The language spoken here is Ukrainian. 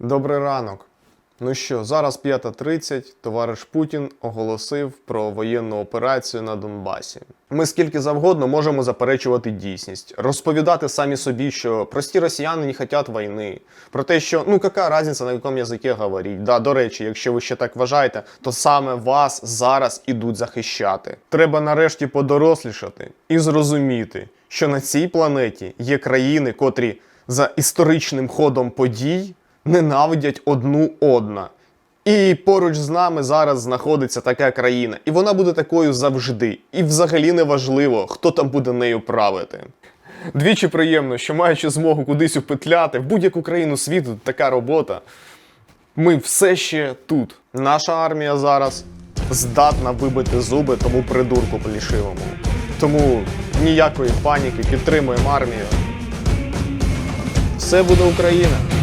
Добрий ранок. Ну що, зараз 5.30, товариш Путін оголосив про воєнну операцію на Донбасі. Ми скільки завгодно можемо заперечувати дійсність, розповідати самі собі, що прості росіяни не хочуть війни. Про те, що ну яка різниця на якому язикі говорить. Да, до речі, якщо ви ще так вважаєте, то саме вас зараз ідуть захищати. Треба нарешті подорослішати і зрозуміти, що на цій планеті є країни, котрі за історичним ходом подій ненавидять одну одна. І поруч з нами зараз знаходиться така країна, і вона буде такою завжди. І взагалі не важливо, хто там буде нею правити. Двічі приємно, що маючи змогу кудись упетляти в будь-яку країну світу, така робота. Ми все ще тут. Наша армія зараз здатна вибити зуби тому придурку плішивому. Тому ніякої паніки, підтримуємо армію. Все буде Україна.